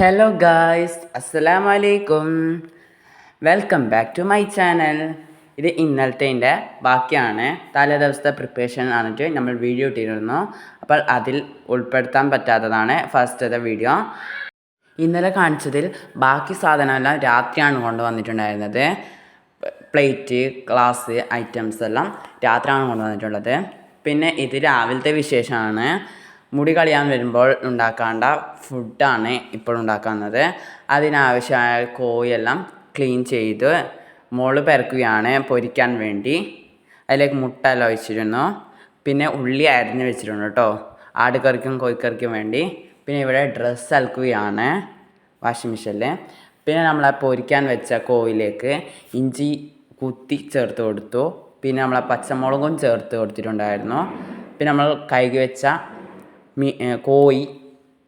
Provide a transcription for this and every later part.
Hello guys അസ്സലാം വലൈക്കും welcome back to my channel ഇത് ഇന്നലത്തെ ബാക്കിയാണ്. തലേ ദിവസത്തെ പ്രിപ്പറേഷൻ ആണിട്ട് നമ്മൾ വീഡിയോ ഇട്ടിരുന്നു. അപ്പോൾ അതിൽ ഉൾപ്പെടുത്താൻ പറ്റാത്തതാണ് ഫസ്റ്റത്തെ വീഡിയോ ഇന്നലെ കാണിച്ചതിൽ ബാക്കി സാധനമെല്ലാം രാത്രിയാണ് കൊണ്ടുവന്നിട്ടുണ്ടായിരുന്നത്. പ്ലേറ്റ് ഗ്ലാസ് ഐറ്റംസ് എല്ലാം രാത്രിയാണ് കൊണ്ടുവന്നിട്ടുള്ളത്. പിന്നെ ഇത് രാവിലത്തെ വിശേഷമാണ്. മുടി കളയാൻ വരുമ്പോൾ ഉണ്ടാക്കേണ്ട ഫുഡാണ് ഇപ്പോൾ ഉണ്ടാക്കുന്നത്. അതിനാവശ്യമായ കോഴിയെല്ലാം ക്ലീൻ ചെയ്ത് മോൾ പരക്കുകയാണ് പൊരിക്കാൻ വേണ്ടി. അതിലേക്ക് മുട്ട എല്ലാം ഒഴിച്ചിരുന്നു. പിന്നെ ഉള്ളി അരിഞ്ഞ് വെച്ചിരുന്നു കേട്ടോ. ആടുകറിക്കും കോഴിക്കറിക്കും വേണ്ടി. പിന്നെ ഇവിടെ ഡ്രസ്സ് അലക്കുകയാണ് വാഷിംഗ് മെഷീനിൽ പിന്നെ നമ്മൾ ആ പൊരിക്കാൻ വെച്ച കോയിലേക്ക് ഇഞ്ചി കുത്തി ചേർത്ത് കൊടുത്തു. പിന്നെ നമ്മൾ പച്ചമുളകും ചേർത്ത് കൊടുത്തിട്ടുണ്ടായിരുന്നു. പിന്നെ നമ്മൾ കഴുകി വെച്ച മീ കോഴി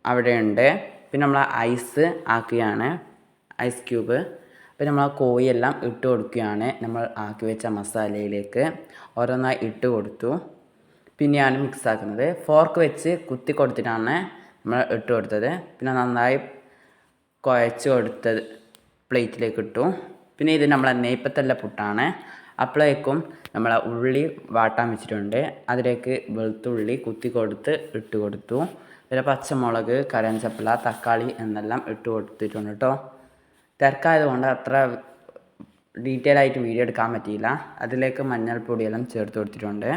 അവിടെയുണ്ട്. പിന്നെ നമ്മൾ ഐസ് ആക്കുകയാണ് ഐസ് ക്യൂബ്. പിന്നെ നമ്മൾ ആ കോഴിയെല്ലാം ഇട്ട് കൊടുക്കുകയാണ് നമ്മൾ ആക്കി വെച്ച മസാലയിലേക്ക്. ഓരോന്നായി ഇട്ട് കൊടുത്തു. പിന്നെയാണ് മിക്സ് ആക്കുന്നത്. ഫോർക്ക് വെച്ച് കുത്തി കൊടുത്തിട്ടാണ് നമ്മൾ ഇട്ട് കൊടുത്തത്. പിന്നെ നന്നായി കുഴച്ച് കൊടുത്തത് പ്ലേറ്റിലേക്ക് ഇട്ടു. പിന്നെ ഇത് നമ്മളെ നെയ്പ്പത്തല്ല പുട്ടാണ്. അപ്പോഴേക്കും നമ്മൾ ആ ഉള്ളി വാട്ടാൻ വെച്ചിട്ടുണ്ട്. അതിലേക്ക് വെളുത്തുള്ളി കുത്തി കൊടുത്ത് ഇട്ട് കൊടുത്തു. പിന്നെ പച്ചമുളക് കരഞ്ചപ്പല തക്കാളി എന്നെല്ലാം ഇട്ട് കൊടുത്തിട്ടുണ്ട് കേട്ടോ. തിരക്കായതുകൊണ്ട് അത്ര ഡീറ്റെയിൽ ആയിട്ട് വീഡിയോ എടുക്കാൻ പറ്റിയില്ല. അതിലേക്ക് മഞ്ഞൾപ്പൊടിയെല്ലാം ചേർത്ത് കൊടുത്തിട്ടുണ്ട്.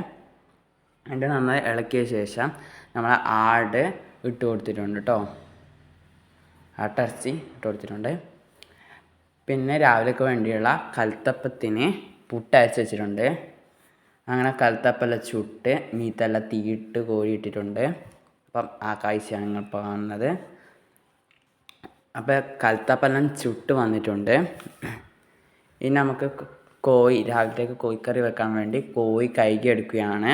എന്നിട്ട് നന്നായി ഇളക്കിയ ശേഷം നമ്മൾ ആട് ഇട്ട് കൊടുത്തിട്ടുണ്ട് കേട്ടോ. ആട്ടിറച്ചി ഇട്ട് കൊടുത്തിട്ടുണ്ട്. പിന്നെ രാവിലേക്ക് വേണ്ടിയുള്ള കൽത്തപ്പത്തിന് പുട്ട് അരച്ച് വെച്ചിട്ടുണ്ട്. അങ്ങനെ കലത്തപ്പല്ല ചുട്ട് മീത്തെല്ലാം തീയിട്ട് കോഴി ഇട്ടിട്ടുണ്ട് അപ്പം ആ കാഴ്ചയാണ് നിങ്ങൾ കാണുന്നത്. അപ്പോൾ കൽത്തപ്പെല്ലാം ചുട്ട് വന്നിട്ടുണ്ട്. ഇനി നമുക്ക് കോഴി രാവിലത്തേക്ക് കോഴിക്കറി വെക്കാൻ വേണ്ടി കോഴി കഴുകി എടുക്കുകയാണ്.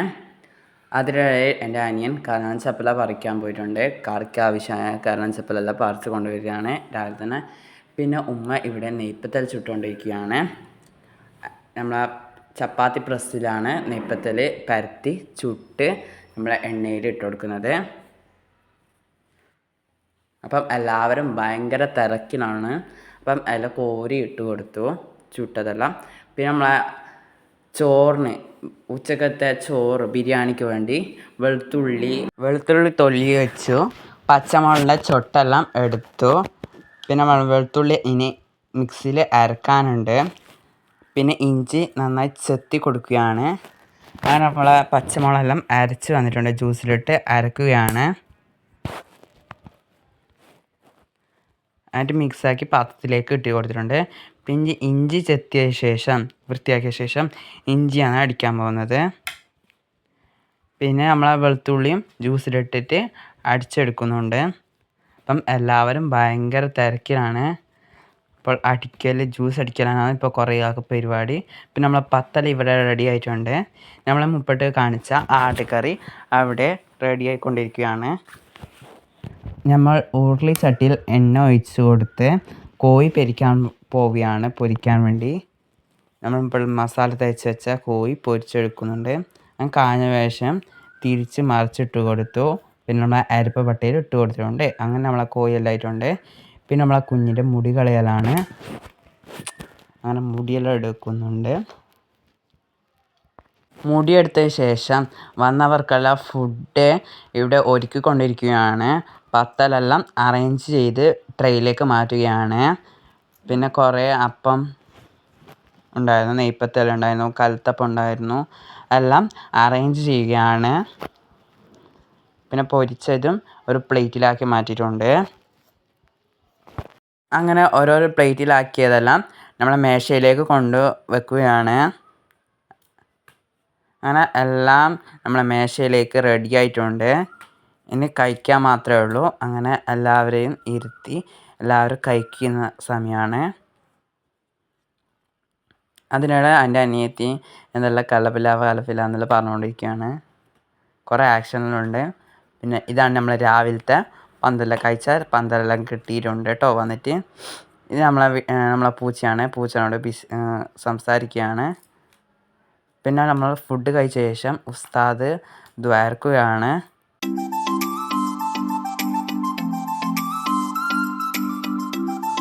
അതിനിടയിൽ എന്റെ അനിയൻ കരണം ചപ്പല പറിക്കാൻ പോയിട്ടുണ്ട്. കറിക്ക് ആവശ്യമായ കരണം ചപ്പലെല്ലാം പറിച്ച് കൊണ്ടുവരികയാണ്. രാവിലെ തന്നെ പിന്നെ ഉമ്മ ഇവിടെ നെയ്പ്പത്തൽ ചുട്ടുകൊണ്ടിരിക്കുകയാണ്. നമ്മളെ ചപ്പാത്തി പ്രസ്സിലാണ് നെയ്പ്പത്തൽ പരത്തി ചുട്ട് നമ്മളെ എണ്ണയിൽ ഇട്ട് കൊടുക്കുന്നത്. അപ്പം എല്ലാവരും ഭയങ്കര തിരക്കിലാണ്. അപ്പം എല്ലാം കോരി ഇട്ട് കൊടുത്തു ചുട്ടതെല്ലാം. പിന്നെ നമ്മളെ ചോറിന് ഉച്ചക്കത്തെ ചോറ് ബിരിയാണിക്ക് വേണ്ടി വെളുത്തുള്ളി വെളുത്തുള്ളി തൊല്ലി വെച്ചു. പച്ചമുളകിന്റെ ചൊട്ടെല്ലാം എടുത്തു. പിന്നെ വെളുത്തുള്ളി ഇനി മിക്സിയിൽ അരക്കാനുണ്ട്. പിന്നെ ഇഞ്ചി നന്നായി ചെത്തി കൊടുക്കുകയാണ്. അങ്ങനെ നമ്മൾ പച്ചമുളകെല്ലാം അരച്ച് വന്നിട്ടുണ്ട്. ജ്യൂസിലിട്ട് അരക്കുകയാണ്. എന്നിട്ട് മിക്സാക്കി പാത്രത്തിലേക്ക് ഇട്ട് കൊടുത്തിട്ടുണ്ട്. പിന്നെ ഇഞ്ചി ചെത്തിയ ശേഷം വൃത്തിയാക്കിയ ശേഷം ഇഞ്ചിയാണ് അടിക്കാൻ പോകുന്നത്. പിന്നെ നമ്മൾ വെളുത്തുള്ളിയും ജ്യൂസിലിട്ടിട്ട് അടിച്ചെടുക്കുന്നുണ്ട്. അപ്പം എല്ലാവരും ഭയങ്കര തിരക്കിലാണ്. ഇപ്പോൾ അടിക്കൽ ജ്യൂസ് അടിക്കലാണ് ഇപ്പോൾ കുറേ ആൾക്ക് പരിപാടി. പിന്നെ നമ്മളെ പത്തല ഇവിടെ റെഡി ആയിട്ടുണ്ട്. നമ്മളെ മുപ്പിട്ട് കാണിച്ച ആട്ടുകറി അവിടെ റെഡി ആയിക്കൊണ്ടിരിക്കുകയാണ്. നമ്മൾ ഉരുളി ചട്ടിയിൽ എണ്ണ ഒഴിച്ച് കൊടുത്ത് കോഴി പൊരിക്കാൻ പോവുകയാണ് പൊരിക്കാൻ വേണ്ടി. നമ്മൾ ഇപ്പോൾ മസാല തേച്ച് വെച്ച കോഴി പൊരിച്ചെടുക്കുന്നുണ്ട്. കാഞ്ഞ വേഷം തിരിച്ച് മറിച്ചിട്ട് കൊടുത്തു. പിന്നെ നമ്മൾ അരപ്പ് പട്ടയിൽ ഇട്ട് കൊടുത്തിട്ടുണ്ട്. അങ്ങനെ നമ്മളെ കോഴി എല്ലാം ആയിട്ടുണ്ട്. പിന്നെ നമ്മളെ കുഞ്ഞിന്റെ മുടി കളയലാണ്. അങ്ങനെ മുടിയെല്ലാം എടുക്കുന്നുണ്ട്. മുടിയെടുത്തതിന് ശേഷം വന്നവർക്കെല്ലാം ഫുഡ് ഇവിടെ ഒരുക്കിക്കൊണ്ടിരിക്കുകയാണ് പത്തലെല്ലാം അറേഞ്ച് ചെയ്ത് ട്രെയിലേക്ക് മാറ്റുകയാണ്. പിന്നെ കുറേ അപ്പം ഉണ്ടായിരുന്നു നെയ്പ്പത്തല ഉണ്ടായിരുന്നു കലത്തപ്പം ഉണ്ടായിരുന്നു. എല്ലാം അറേഞ്ച് ചെയ്യുകയാണ്. പിന്നെ പൊരിച്ചതും ഒരു പ്ലേറ്റിലാക്കി മാറ്റിയിട്ടുണ്ട്. അങ്ങനെ ഓരോരോ പ്ലേറ്റിലാക്കിയതെല്ലാം നമ്മളെ മേശയിലേക്ക് കൊണ്ട് വെക്കുകയാണ്. അങ്ങനെ എല്ലാം നമ്മളെ മേശയിലേക്ക് റെഡി ആയിട്ടുണ്ട്. ഇനി കഴിക്കാൻ മാത്രമേ ഉള്ളൂ. അങ്ങനെ എല്ലാവരെയും ഇരുത്തി എല്ലാവരും കഴിക്കുന്ന സമയമാണ്. അതിനിടെ എന്റെ അനിയത്തി എന്തെല്ലാം കലപില കലപില എന്നെല്ലാം പറഞ്ഞുകൊണ്ടിരിക്കുകയാണ്. കുറേ ആക്ഷനിലുണ്ട് പിന്നെ ഇതാണ് നമ്മളെ രാവിലത്തെ പന്തലെല്ലാം കഴിച്ചാൽ പന്തലെല്ലാം കിട്ടിയിട്ടുണ്ട് കേട്ടോ വന്നിട്ട്. ഇത് നമ്മളെ നമ്മളെ പൂച്ചയാണ്. പൂച്ചനോട് ബിസ് സംസാരിക്കുകയാണ്. പിന്നെ നമ്മൾ ഫുഡ് കഴിച്ച ശേഷം ഉസ്താദ് ദ്വാരക്കുകയാണ്.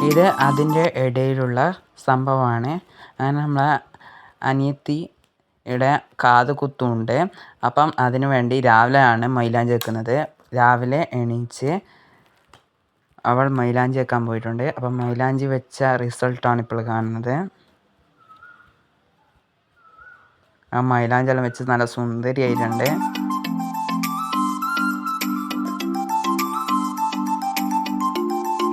ഇത് അതിന്റെ ഇടയിലുള്ള സംഭവമാണ്. അങ്ങനെ നമ്മളെ അനിയത്തിയുടെ കാത് കുത്തുണ്ട് അപ്പം അതിനു വേണ്ടി രാവിലെയാണ് മൈലാഞ്ചി വെക്കുന്നത്. രാവിലെ എണീച്ച് അവൾ മൈലാഞ്ചി വെക്കാൻ പോയിട്ടുണ്ട്. അപ്പം മൈലാഞ്ചി വെച്ച റിസൾട്ടാണ് ഇപ്പോൾ കാണുന്നത്. ആ മൈലാഞ്ചി എല്ലാം വെച്ച് നല്ല സുന്ദരിയായിട്ടുണ്ട്.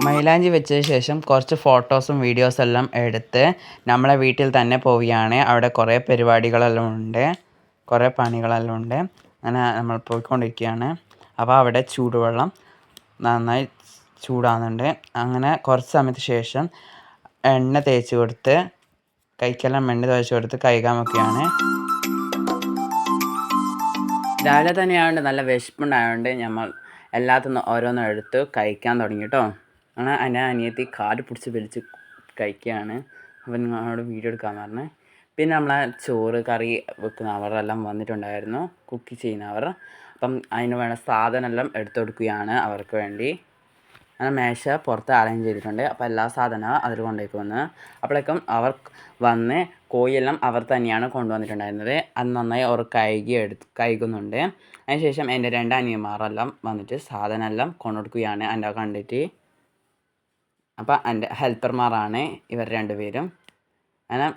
മൈലാഞ്ചി വെച്ചതിന് ശേഷം കുറച്ച് ഫോട്ടോസും വീഡിയോസും എല്ലാം എടുത്ത് നമ്മളെ വീട്ടിൽ തന്നെ പോവുകയാണ്. അവിടെ കുറേ പരിപാടികളെല്ലാം ഉണ്ട്. കുറേ പണികളെല്ലാം ഉണ്ട്. അങ്ങനെ നമ്മൾ പോയിക്കൊണ്ടിരിക്കുകയാണ്. അപ്പോൾ അവിടെ ചൂടുവെള്ളം നന്നായി ചൂടാകുന്നുണ്ട്. അങ്ങനെ കുറച്ച് സമയത്തിന് ശേഷം എണ്ണ തേച്ച് കൊടുത്ത് കൈക്കെല്ലാം എണ്ണ തേച്ച് കൊടുത്ത് കൈകാൻ വെക്കുകയാണ് രാവിലെ തന്നെ ആയതുകൊണ്ട് നല്ല വിശപ്പുണ്ടായതുകൊണ്ട് നമ്മൾ എല്ലാത്തുനിന്ന് ഓരോന്നും എടുത്ത് കഴിക്കാൻ തുടങ്ങി കേട്ടോ. അങ്ങനെ എന്റെ അനിയത്തി കാട് പിടിച്ച് വലിച്ച് കഴിക്കുകയാണ്. അപ്പം നിങ്ങളോട് വീഡിയോ എടുക്കാൻ പറഞ്ഞ്. പിന്നെ നമ്മളെ ചോറ് കറി വെക്കുന്ന അവരെല്ലാം വന്നിട്ടുണ്ടായിരുന്നു. കുക്ക് ചെയ്യുന്നവർ അപ്പം അതിന് വേണ്ട സാധനമെല്ലാം എടുത്തു കൊടുക്കുകയാണ് അവർക്ക് വേണ്ടി. അങ്ങനെ മേശ പുറത്ത് അറേഞ്ച് ചെയ്തിട്ടുണ്ട്. അപ്പോൾ എല്ലാ സാധനവും അതിൽ കൊണ്ടേക്ക് വന്ന് അപ്പോഴേക്കും അവർ വന്ന് കോഴിയെല്ലാം അവർ തന്നെയാണ് കൊണ്ടുവന്നിട്ടുണ്ടായിരുന്നത്. അത് നന്നായി അവർ കഴുകി എടുത്ത് കഴുകുന്നുണ്ട്. അതിനുശേഷം എന്റെ രണ്ട് അനിയന്മാരെല്ലാം വന്നിട്ട് സാധനമെല്ലാം കൊണ്ടുകൊടുക്കുകയാണ്. എന്റെ കണ്ടിട്ട്. അപ്പോൾ എന്റെ ഹെൽപ്പർമാരാണ് ഇവർ രണ്ടുപേരും. അങ്ങനെ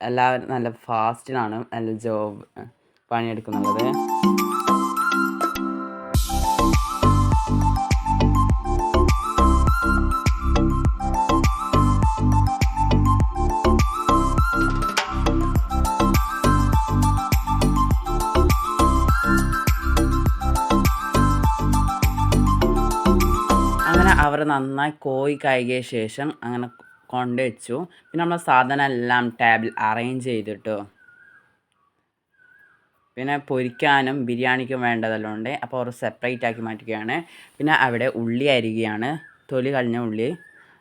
എല്ലാവരും നല്ല ഫാസ്റ്റിലാണ് നല്ല ജോബ് പണിയെടുക്കുന്നുള്ളത്. നന്നായി കോയി കഴുകിയ ശേഷം അങ്ങനെ കൊണ്ട് വെച്ചു. പിന്നെ നമ്മൾ സാധനം എല്ലാം ടേബിൾ അറേഞ്ച് ചെയ്തിട്ടു. പിന്നെ പൊരിക്കാനും ബിരിയാണിക്കും വേണ്ടതെല്ലാം ഉണ്ട്. അപ്പോൾ അവർ സെപ്പറേറ്റ് ആക്കി മാറ്റുകയാണ് പിന്നെ അവിടെ ഉള്ളി അരികയാണ് തൊലി കളഞ്ഞ ഉള്ളി.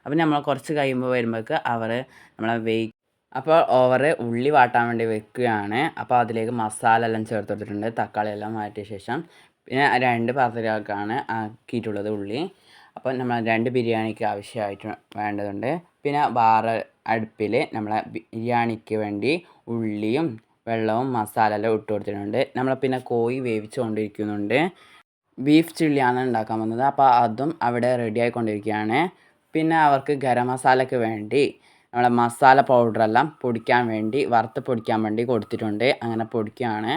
അപ്പം നമ്മൾ കുറച്ച് കഴിയുമ്പോൾ വരുമ്പോഴേക്ക് അവർ നമ്മളെ വെയ് അപ്പോൾ ഓവർ ഉള്ളി വാട്ടാൻ വേണ്ടി വെക്കുകയാണ്. അപ്പോൾ അതിലേക്ക് മസാല എല്ലാം ചേർത്ത് കൊടുത്തിട്ടുണ്ട്. തക്കാളി എല്ലാം മാറ്റിയ ശേഷം. പിന്നെ രണ്ട് പാത്രത്തിലേക്കാണ് ആക്കിയിട്ടുള്ളത് ഉള്ളി. അപ്പോൾ നമ്മൾ രണ്ട് ബിരിയാണിക്ക് ആവശ്യമായിട്ട് വേണ്ടതുണ്ട്. പിന്നെ വേറെ അടുപ്പിൽ നമ്മൾ ബിരിയാണിക്ക് വേണ്ടി ഉള്ളിയും വെള്ളവും മസാല എല്ലാം ഇട്ട് കൊടുത്തിട്ടുണ്ട്. നമ്മൾ പിന്നെ കോഴി വേവിച്ചുകൊണ്ടിരിക്കുന്നുണ്ട്. ബീഫ് ചില്ലിയാണ് ഉണ്ടാക്കാൻ വന്നത്. അപ്പോൾ അതും അവിടെ റെഡി ആയിക്കൊണ്ടിരിക്കുകയാണ്. പിന്നെ അവർക്ക് ഗരം മസാലയ്ക്ക് വേണ്ടി നമ്മളെ മസാല പൗഡറെല്ലാം പൊടിക്കാൻ വേണ്ടി വറുത്ത് പൊടിക്കാൻ വേണ്ടി കൊടുത്തിട്ടുണ്ട്. അങ്ങനെ പൊടിക്കുകയാണ്.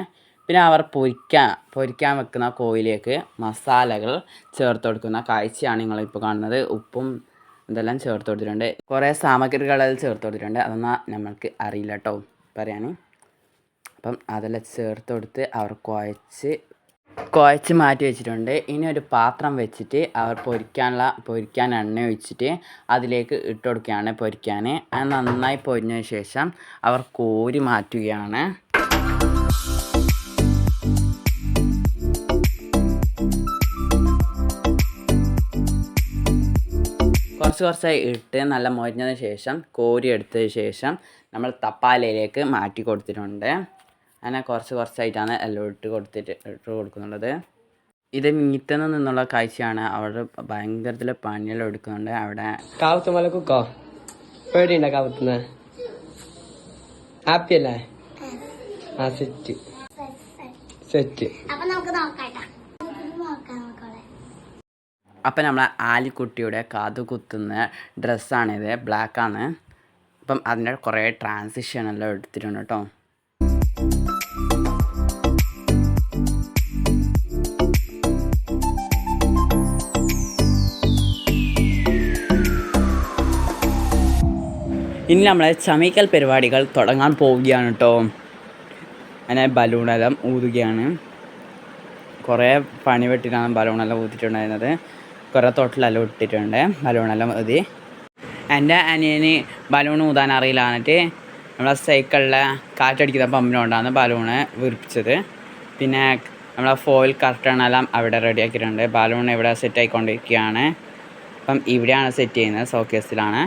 പിന്നെ അവർ പൊരിക്കാൻ പൊരിക്കാൻ വെക്കുന്ന കോഴിയിലേക്ക് മസാലകൾ ചേർത്ത് കൊടുക്കുന്ന കാഴ്ചയാണ് നിങ്ങളിപ്പോൾ കാണുന്നത്. ഉപ്പും ഇതെല്ലാം ചേർത്ത് കൊടുത്തിട്ടുണ്ട്. കുറേ സാമഗ്രികൾ അതിൽ ചേർത്ത് കൊടുത്തിട്ടുണ്ട്. അതൊന്നും നമ്മൾക്ക് അറിയില്ല കേട്ടോ പറയാൻ അപ്പം അതെല്ലാം ചേർത്ത് കൊടുത്ത് അവർ കുഴച്ച് കുഴച്ച് മാറ്റി വെച്ചിട്ടുണ്ട്. ഇനി ഒരു പാത്രം വെച്ചിട്ട് അവർ പൊരിക്കാനുള്ള പൊരിക്കാൻ എണ്ണ ഒഴിച്ചിട്ട് അതിലേക്ക് ഇട്ട് കൊടുക്കുകയാണ് പൊരിക്കാൻ. അത് നന്നായി പൊരിഞ്ഞതിന് ശേഷം അവർ കോരി മാറ്റുകയാണ്. കുറച്ച് കുറച്ചായി ഇട്ട് നല്ല മുരിഞ്ഞതിന് ശേഷം കോരി എടുത്തതിന് ശേഷം നമ്മൾ തപ്പാലയിലേക്ക് മാറ്റി കൊടുത്തിട്ടുണ്ട്. അങ്ങനെ കുറച്ച് കുറച്ചായിട്ടാണ് എല്ലാം ഇട്ട് കൊടുത്തിട്ട് ഇട്ട് കൊടുക്കുന്നുള്ളത് ഇത് മീറ്റന്ന് നിന്നുള്ള കാഴ്ചയാണ്. അവിടെ ഭയങ്കരത്തിൽ പണിയെല്ലാം എടുക്കുന്നുണ്ട്. അവിടെ കാവത്ത് മല കുക്കോ? പേടിയുണ്ടോ കാവത്തുനിന്ന് ഹാപ്പി അല്ലേ? ആ. സെറ്റ് സെറ്റ് അപ്പൊ നമുക്ക് നോക്കാം അപ്പം നമ്മളെ ആലിക്കുട്ടിയുടെ കാതു കുത്തുന്ന ഡ്രസ്സാണിത് ബ്ലാക്കാണ്. അപ്പം അതിന്റെ കുറേ ട്രാൻസിഷൻ എല്ലാം എടുത്തിട്ടുണ്ട് കേട്ടോ. ഇനി നമ്മളെ ചമയ്ക്കൽ പരിപാടികൾ തുടങ്ങാൻ പോവുകയാണ് കേട്ടോ. അങ്ങനെ ബലൂണെല്ലാം ഊതുകയാണ്. കുറേ പണി വെട്ടിട്ടാണ് ബലൂണെല്ലാം ഊതിയിട്ടുണ്ടായിരുന്നത്. കുറേ തൊട്ടിലെല്ലാം ഇട്ടിട്ടുണ്ട്. ബലൂണെല്ലാം ഊതി എന്റെ അനിയന് ബലൂൺ ഊതാൻ അറിയില്ല എന്നിട്ട് നമ്മളെ സൈക്കിളിലെ കാറ്റടിക്കുന്ന പമ്പിനോണ്ടാണ് ബലൂണ് വിറിപ്പിച്ചത് പിന്നെ നമ്മളെ ഫോയിൽ കർട്ടണെല്ലാം അവിടെ റെഡി ആക്കിയിട്ടുണ്ട്. ബലൂൺ ഇവിടെ സെറ്റ് ആയിക്കൊണ്ടിരിക്കുകയാണ്. അപ്പം ഇവിടെയാണ് സെറ്റ് ചെയ്യുന്നത് സോക്കേസിലാണ്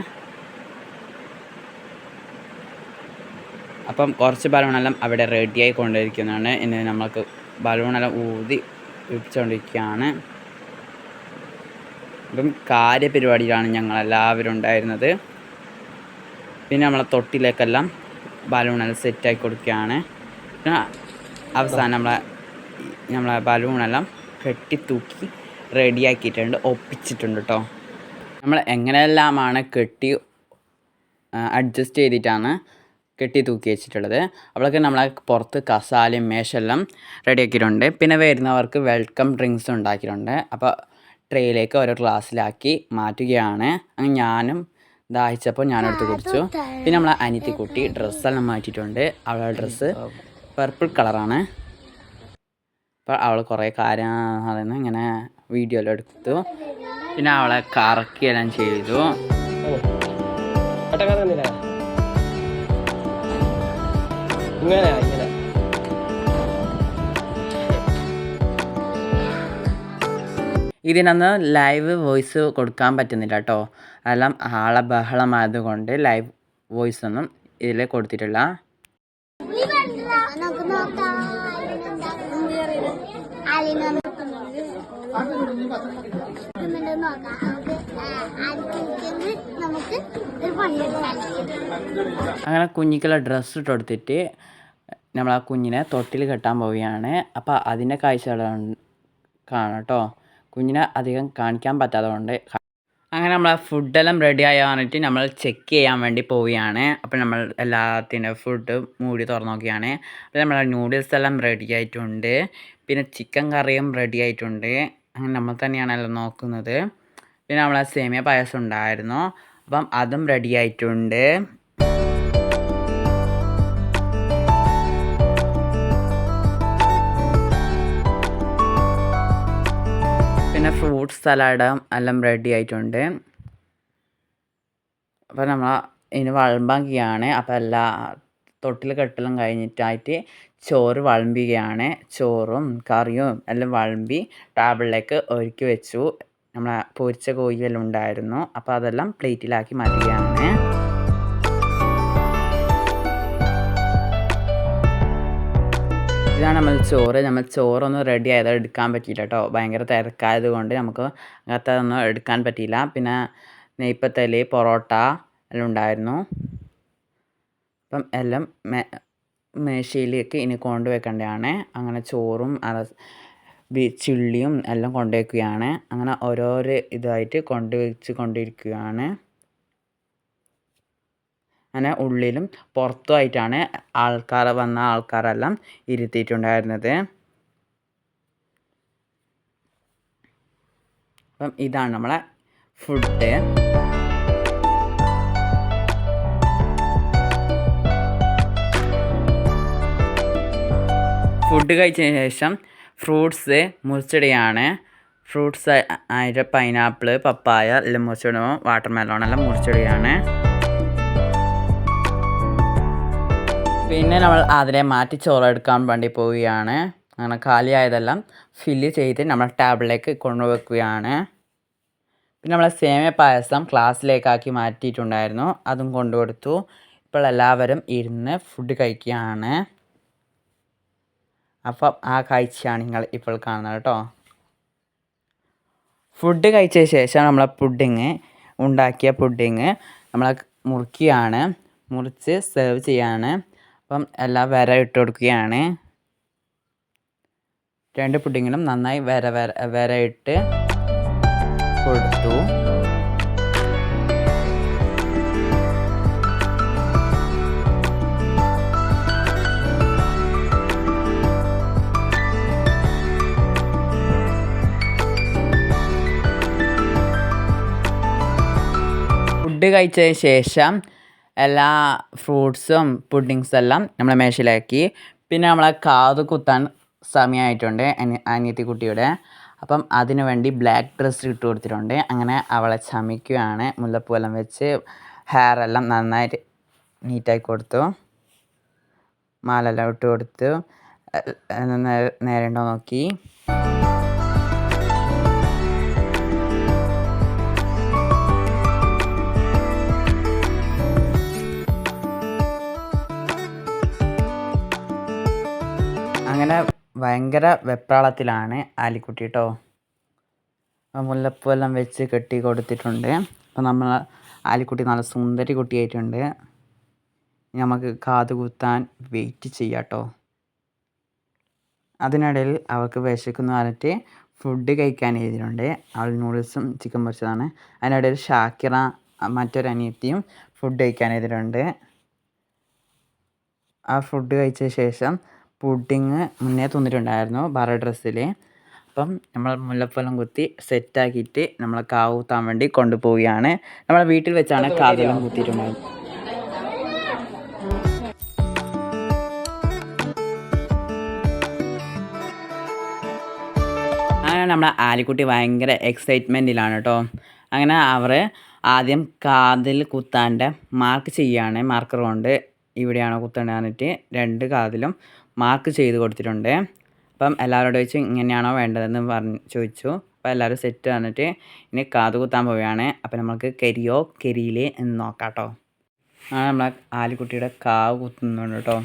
അപ്പം കുറച്ച് ബലൂണെല്ലാം അവിടെ റെഡിയായി കൊണ്ടിരിക്കുന്നതാണ് ഇനി നമ്മൾക്ക് ബലൂണെല്ലാം ഊതി ഇടിച്ചുകൊണ്ടിരിക്കുകയാണ് അപ്പം കാര്യപരിപാടിയിലാണ് ഞങ്ങളെല്ലാവരും ഉണ്ടായിരുന്നത്. പിന്നെ നമ്മളെ തൊട്ടിലേക്കെല്ലാം ബലൂണെല്ലാം സെറ്റാക്കി കൊടുക്കുകയാണ്. പിന്നെ അവസാനം നമ്മളെ നമ്മളെ ബലൂണെല്ലാം കെട്ടി തൂക്കി റെഡിയാക്കിയിട്ടുണ്ട് ഒപ്പിച്ചിട്ടുണ്ട് കേട്ടോ നമ്മൾ എങ്ങനെയെല്ലാമാണ് കെട്ടി അഡ്ജസ്റ്റ് ചെയ്തിട്ടാണ് കെട്ടി തൂക്കി വെച്ചിട്ടുള്ളത്. അപ്പോഴൊക്കെ നമ്മളെ പുറത്ത് കസാലയും മേശെല്ലാം റെഡിയാക്കിയിട്ടുണ്ട് പിന്നെ വരുന്നവർക്ക് വെൽക്കം ഡ്രിങ്ക്സ് ഉണ്ടാക്കിയിട്ടുണ്ട്. അപ്പോൾ ട്രേയിലേക്ക് ഓരോ ഗ്ലാസ്സിലാക്കി മാറ്റുകയാണ്. അങ്ങനെ ഞാനും ദാഹിച്ചപ്പോൾ ഞാനെടുത്ത് കുടിച്ചു. പിന്നെ നമ്മളെ അനിത്തിക്കുട്ടി ഡ്രസ്സെല്ലാം മാറ്റിയിട്ടുണ്ട്. അവളുടെ ഡ്രസ്സ് പർപ്പിൾ കളറാണ് അപ്പോൾ അവൾ കുറേ കാര്യം അതിന് ഇങ്ങനെ വീഡിയോ എല്ലാം എടുത്തു. പിന്നെ അവളെ കറക്കിയെല്ലാം ചെയ്തു. ഇങ്ങനെ ഇങ്ങനെ. ഇതിനൊന്ന് ലൈവ് വോയിസ് കൊടുക്കാൻ പറ്റുന്നില്ല കേട്ടോ എല്ലാം ആളെ ബഹളമായതുകൊണ്ട് ലൈവ് വോയിസ് ഒന്നും ഇതിൽ കൊടുത്തിട്ടില്ല. അങ്ങനെ കുഞ്ഞിക്കുള്ള ഡ്രസ്സ് ഇട്ട് കൊടുത്തിട്ട് നമ്മൾ ആ കുഞ്ഞിനെ തൊട്ടിൽ കെട്ടാൻ പോവുകയാണ്. അപ്പോൾ അതിന്റെ കാഴ്ചകളാണ് കാണാം കേട്ടോ കുഞ്ഞിനെ അധികം കാണിക്കാൻ പറ്റാത്തതുകൊണ്ട് അങ്ങനെ നമ്മൾ ഫുഡെല്ലാം റെഡി ആയി വന്നിട്ട് നമ്മൾ ചെക്ക് ചെയ്യാൻ വേണ്ടി പോവുകയാണ്. അപ്പോൾ നമ്മൾ എല്ലാത്തിന്റെ ഫുഡ് മൂടി തുറന്നു നോക്കിയാണ്. അപ്പോൾ നമ്മളെ നൂഡിൽസ് എല്ലാം റെഡി ആയിട്ടുണ്ട്. പിന്നെ ചിക്കൻ കറിയും റെഡി ആയിട്ടുണ്ട്. അങ്ങനെ നമ്മൾ തന്നെയാണല്ലോ നോക്കുന്നത്. പിന്നെ നമ്മളെ സേമിയ പായസം ഉണ്ടായിരുന്നു. അപ്പം അതും റെഡി ആയിട്ടുണ്ട്. ഫ്രൂട്ട് സലാഡും എല്ലാം റെഡി ആയിട്ടുണ്ട്. അപ്പോൾ നമ്മൾ ഇനി വിളമ്പാക്കിയാണ്. അപ്പോൾ എല്ലാ തൊട്ടിൽ കെട്ടലും കഴിഞ്ഞിട്ടായിട്ട് ചോറ് വിളമ്പുകയാണ് ചോറും കറിയും എല്ലാം വിളമ്പി ടേബിളിലേക്ക് ഒരുക്കി വെച്ചു. നമ്മളെ പൊരിച്ച കോഴിയെല്ലാം ഉണ്ടായിരുന്നു. അപ്പോൾ അതെല്ലാം പ്ലേറ്റിലാക്കി മാറ്റുകയാണ്. ഇതാണ് നമ്മൾ ചോറ്. നമ്മൾ ചോറൊന്നും റെഡി ആയത് എടുക്കാൻ പറ്റിയില്ല കേട്ടോ. ഭയങ്കര തിരക്കായത് കൊണ്ട് നമുക്ക് അങ്ങനത്തെ ഒന്നും എടുക്കാൻ പറ്റിയില്ല. പിന്നെ നെയ്പ്പത്തൽ പൊറോട്ട എല്ലാം ഉണ്ടായിരുന്നു. അപ്പം എല്ലാം മേ മേശയിലേക്ക് ഇനി കൊണ്ടുവെക്കേണ്ടതാണ് അങ്ങനെ ചോറും ചിള്ളിയും എല്ലാം കൊണ്ടുവയ്ക്കുകയാണ്. അങ്ങനെ ഓരോരോ ഇതായിട്ട് കൊണ്ടുവച്ച് കൊണ്ടിരിക്കുകയാണ്. അങ്ങനെ ഉള്ളിലും പുറത്തുമായിട്ടാണ് ആൾക്കാർ വന്ന ആൾക്കാരെല്ലാം ഇരുത്തിയിട്ടുണ്ടായിരുന്നത്. അപ്പം ഇതാണ് നമ്മളെ ഫുഡ് ഫുഡ് കഴിച്ചതിന് ശേഷം ഫ്രൂട്ട്സ് മുറിച്ചിടുകയാണ് ഫ്രൂട്ട്സ് ആയിട്ട് പൈനാപ്പിൾ പപ്പായ എല്ലാം മുറിച്ചിടുമ്പോൾ വാട്ടർ മെലോൺ എല്ലാം മുറിച്ചിടുകയാണ് പിന്നെ നമ്മൾ അതിനെ മാറ്റി ചോറെടുക്കാൻ വേണ്ടി പോവുകയാണ്. അങ്ങനെ കാലിയായതെല്ലാം ഫില്ല് ചെയ്ത് നമ്മൾ ടേബിളിലേക്ക് കൊണ്ടുവെക്കുകയാണ്. പിന്നെ നമ്മൾ സേമിയ പായസം ക്ലാസ്സിലേക്കാക്കി മാറ്റിയിട്ടുണ്ടായിരുന്നു. അതും കൊണ്ടുകൊടുത്തു. ഇപ്പോൾ എല്ലാവരും ഇരുന്ന് ഫുഡ് കഴിക്കുകയാണ്. അപ്പം ആ കാഴ്ചയാണ് നിങ്ങൾ ഇപ്പോൾ കാണുന്നത് കേട്ടോ. ഫുഡ് കഴിച്ച ശേഷം നമ്മളെ പുഡിങ് ഉണ്ടാക്കിയ പുഡിങ് നമ്മളെ മുറുക്കിയാണ് മുറിച്ച് സെർവ് ചെയ്യാണ്. അപ്പം എല്ലാം വര ഇട്ട് കൊടുക്കുകയാണ്. രണ്ട് പുഡിങ്ങിനും നന്നായി വര വര വര ഇട്ട് കൊടുത്തു. ഫുഡ് കഴിച്ചതിന് ശേഷം എല്ലാ ഫ്രൂട്ട്സും പുഡിങ്സും എല്ലാം നമ്മളെ മേശയിലാക്കി. പിന്നെ നമ്മളെ കാത് കുത്താൻ സമയമായിട്ടുണ്ട് അനി അനിയത്തി കുട്ടിയുടെ അപ്പം അതിനു വേണ്ടി ബ്ലാക്ക് ഡ്രസ്സ് ഇട്ട് കൊടുത്തിട്ടുണ്ട്. അങ്ങനെ അവളെ ചമിക്കുകയാണ് മുല്ലപ്പൂവെല്ലാം വെച്ച് ഹെയർ എല്ലാം നന്നായിട്ട് നീറ്റാക്കി കൊടുത്തു. മാലെല്ലാം ഇട്ട് കൊടുത്തു. നേരെ ഉണ്ടോ നോക്കി. ഭയങ്കര വെപ്രാളത്തിലാണ് ആലിക്കുട്ടി കേട്ടോ മുല്ലപ്പൂ എല്ലാം വെച്ച് കെട്ടി കൊടുത്തിട്ടുണ്ട്. അപ്പം നമ്മൾ ആലിക്കുട്ടി നല്ല സുന്ദരി കുട്ടിയായിട്ടുണ്ട്. നമുക്ക് കാത് കുത്താൻ വെയിറ്റ് ചെയ്യാം കേട്ടോ അതിനിടയിൽ അവൾക്ക് വിശക്കുന്ന പറഞ്ഞിട്ട് ഫുഡ് കഴിക്കാൻ എഴുതിയിട്ടുണ്ട്. അവൾ നൂഡിൽസും ചിക്കൻ പൊരിച്ചതാണ്. അതിനിടയിൽ ഷാക്കിറ മറ്റൊരു അനിയത്തിയും ഫുഡ് കഴിക്കാൻ എഴുതിയിട്ടുണ്ട്. ആ ഫുഡ് കഴിച്ച ശേഷം പുഡിങ് മുന്നേ തിന്നിട്ടുണ്ടായിരുന്നു ബറ ഡ്രസ്സിൽ അപ്പം നമ്മൾ മുല്ലപ്പലം കുത്തി സെറ്റാക്കിയിട്ട് നമ്മൾ കാവ് കുത്താൻ വേണ്ടി കൊണ്ടുപോവുകയാണ്. നമ്മളെ വീട്ടിൽ വെച്ചാണ് കാതെല്ലാം കുത്തിയിട്ടുണ്ടായിരുന്നത് അങ്ങനെ നമ്മളെ ആലിക്കുട്ടി ഭയങ്കര എക്സൈറ്റ്മെന്റിലാണ് കേട്ടോ അങ്ങനെ അവർ ആദ്യം കാതിൽ കുത്താന്റെ മാർക്ക് ചെയ്യുകയാണ്. മാർക്കർ കൊണ്ട് ഇവിടെയാണ് കുത്തേണ്ടത് എന്നിട്ട് രണ്ട് കാതിലും മാർക്ക് ചെയ്ത് കൊടുത്തിട്ടുണ്ട്. അപ്പം എല്ലാവരോടും ചോദിച്ചു ഇങ്ങനെയാണോ വേണ്ടതെന്ന് പറഞ്ഞ് ചോദിച്ചു. അപ്പോൾ എല്ലാവരും സെറ്റ് വന്നിട്ട് ഇനി കാത് കുത്താൻ പോവുകയാണ്. അപ്പോൾ നമുക്ക് കരിയോ കരിയിലേ എന്ന് നോക്കാം കേട്ടോ ആ നമ്മളെ ആലിക്കുട്ടിയുടെ കാവ് കുത്തുന്നുണ്ട് കേട്ടോ.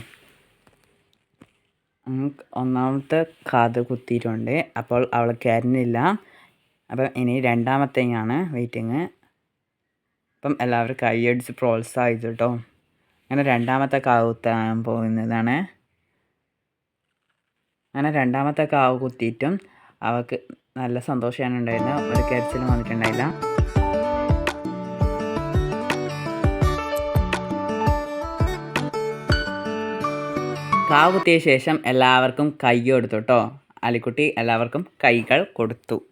ഒന്നാമത്തെ കാത് കുത്തിയിട്ടുണ്ട്. അപ്പോൾ അവൾ കരഞ്ഞില്ല അപ്പം ഇനി രണ്ടാമത്തെയാണ് വെയിറ്റിങ് അപ്പം എല്ലാവരും കൈയടിച്ച് പ്രോത്സാഹിച്ചു കേട്ടോ. അങ്ങനെ രണ്ടാമത്തെ കാവ് കുത്താൻ പോകുന്നതാണ്. അങ്ങനെ രണ്ടാമത്തെ കാവ് കുത്തിയിട്ടും അവൾക്ക് നല്ല സന്തോഷമാണ് ഉണ്ടായിരുന്നത്. ഒരു കരച്ചിലും വന്നിട്ടുണ്ടായില്ല. കാവ് കുത്തിയ ശേഷം എല്ലാവർക്കും കൈ കൊടുത്തു കേട്ടോ. അലിക്കുട്ടി എല്ലാവർക്കും കൈകൾ കൊടുത്തു.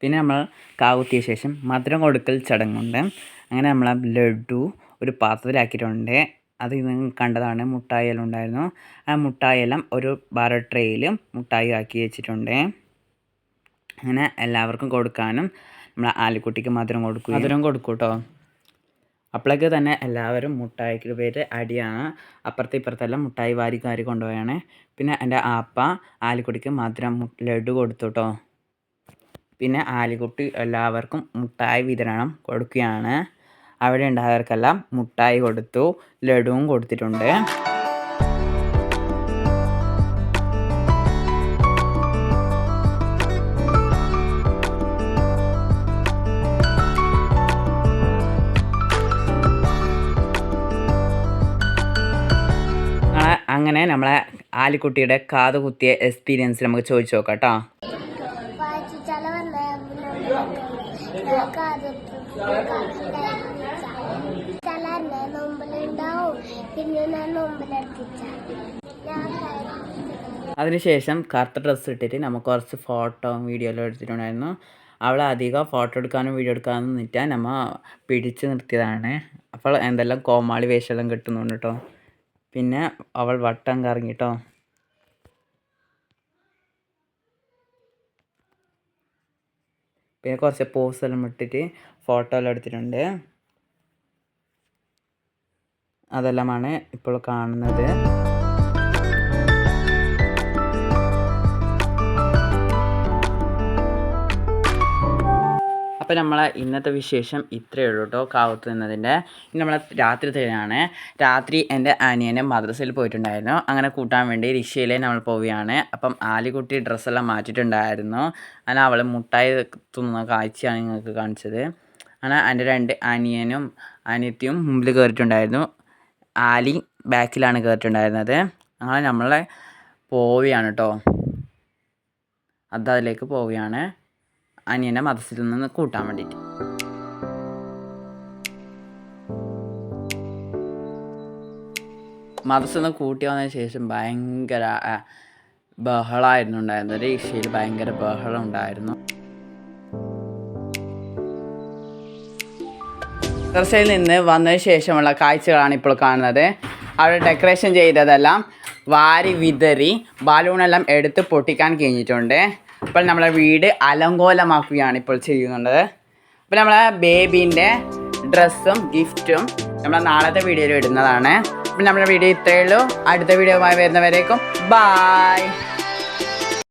പിന്നെ നമ്മൾ കാവ് കുത്തിയ ശേഷം മധുരം കൊടുക്കൽ ചടങ്ങുണ്ട്. അങ്ങനെ നമ്മൾ ലഡു ഒരു പാത്രത്തിലാക്കിയിട്ടുണ്ട്. അത് നിങ്ങൾ കണ്ടതാണ്. മുട്ടായി എല്ലാം ഉണ്ടായിരുന്നു. ആ മുട്ടായി എല്ലാം ഒരു ബാറ ട്രേയിൽ മുട്ടായി ആക്കി വെച്ചിട്ടുണ്ട്. അങ്ങനെ എല്ലാവർക്കും കൊടുക്കാനും നമ്മൾ ആലിക്കുട്ടിക്ക് മധുരം കൊടുക്കും മധുരം കൊടുക്കും കേട്ടോ അപ്പോഴേക്ക് തന്നെ എല്ലാവരും മുട്ടായിക്ക് പേര് അടിയാണ്. അപ്പുറത്തെ ഇപ്പുറത്തെല്ലാം മുട്ടായി വാരി കാരി കൊണ്ടുപോയാണ്. പിന്നെ എന്റെ ആപ്പ ആലിക്കുട്ടിക്ക് മധുരം ലഡു കൊടുത്തു കേട്ടോ പിന്നെ ആലിക്കുട്ടി എല്ലാവർക്കും മുട്ടായി വിതരണം കൊടുക്കുകയാണ്. അവിടെ ഉണ്ടായവർക്കെല്ലാം മുട്ടായി കൊടുത്തു ലഡുവും കൊടുത്തിട്ടുണ്ട്. അങ്ങനെ നമ്മളെ ആലിക്കുട്ടിയുടെ കാത് കുത്തിയ എക്സ്പീരിയൻസ് നമുക്ക് ചോദിച്ചു നോക്കാം കേട്ടോ വന്ന ചില എന്നെ നോമ്പിലുണ്ടാവും. പിന്നെ ഞാൻ നോമ്പിലെത്തിച്ച ഞാൻ അതിനുശേഷം കറുത്ത ഡ്രസ്സ് ഇട്ടിട്ട് നമുക്ക് കുറച്ച് ഫോട്ടോ വീഡിയോ എല്ലാം എടുത്തിട്ടുണ്ടായിരുന്നു. അവൾ അധികം ഫോട്ടോ എടുക്കാനും വീഡിയോ എടുക്കാനും നിൽക്കാൻ നമ്മ പിടിച്ചു നിർത്തിയതാണ്. അപ്പോൾ എന്തെല്ലാം കോമാളി വേഷമെല്ലാം കിട്ടുന്നുണ്ട് കേട്ടോ. പിന്നെ അവൾ വട്ടം കറങ്ങി കേട്ടോ പിന്നെ കുറച്ച് പോസ് എല്ലാം ഇട്ടിട്ട് ഫോട്ടോ എല്ലാം എടുത്തിട്ടുണ്ട്. അതെല്ലാമാണ് ഇപ്പോൾ കാണുന്നത്. അപ്പോൾ നമ്മളെ ഇന്നത്തെ വിശേഷം ഇത്രയേ ഉള്ളൂ കേട്ടോ കാവത്ത് നിന്നതിന്റെ ഇനി നമ്മളെ തന്നെയാണ് രാത്രി എന്റെ അനിയനെ മദ്രസയിൽ പോയിട്ടുണ്ടായിരുന്നു. അങ്ങനെ കൂട്ടാൻ വേണ്ടി റിക്ഷയിൽ നമ്മൾ പോവുകയാണ്. അപ്പം ആലിക്കുട്ടി ഡ്രസ്സെല്ലാം മാറ്റിയിട്ടുണ്ടായിരുന്നു. അങ്ങനെ അവൾ മുട്ടായി തിന്നുന്ന കാഴ്ചയാണ് നിങ്ങൾക്ക് കാണിച്ചത്. അങ്ങനെ എന്റെ രണ്ട് അനിയനും അനിയത്തിയും മുമ്പിൽ കയറിയിട്ടുണ്ടായിരുന്നു. ആലി ബാക്കിലാണ് കയറിയിട്ടുണ്ടായിരുന്നത് അങ്ങനെ നമ്മളെ പോവുകയാണ് കേട്ടോ അത് അതിലേക്ക് പോവുകയാണ്. അനിയനെ മതത്തിൽ നിന്ന് കൂട്ടാൻ വേണ്ടിയിട്ട്. മതത്തിൽ നിന്ന് കൂട്ടി വന്നതിന് ശേഷം ഭയങ്കര ബഹളമായിരുന്നു ഉണ്ടായിരുന്നത്. ഒരു ഇഷയിൽ ഭയങ്കര ബഹളം ഉണ്ടായിരുന്നു. മദ്രസയിൽ നിന്ന് വന്നതിന് ശേഷമുള്ള കാഴ്ചകളാണ് ഇപ്പോൾ കാണുന്നത്. അവിടെ ഡെക്കറേഷൻ ചെയ്തതെല്ലാം വാരി വിതറി ബാലൂണെല്ലാം എടുത്ത് പൊട്ടിക്കാൻ കഴിഞ്ഞിട്ടുണ്ട്. അപ്പോൾ നമ്മളെ വീട് അലങ്കോലമാക്കുകയാണ് ഇപ്പോൾ ചെയ്യുന്നത് അപ്പോൾ നമ്മളെ ബേബീന്റെ ഡ്രസ്സും ഗിഫ്റ്റും നമ്മൾ നാളത്തെ വീഡിയോയിൽ ഇടുന്നതാണ്. അപ്പോൾ നമ്മുടെ വീഡിയോ ഇത്രയേ ഉള്ളൂ. അടുത്ത വീഡിയോയുമായി വരുന്നവരേക്കും ബായ്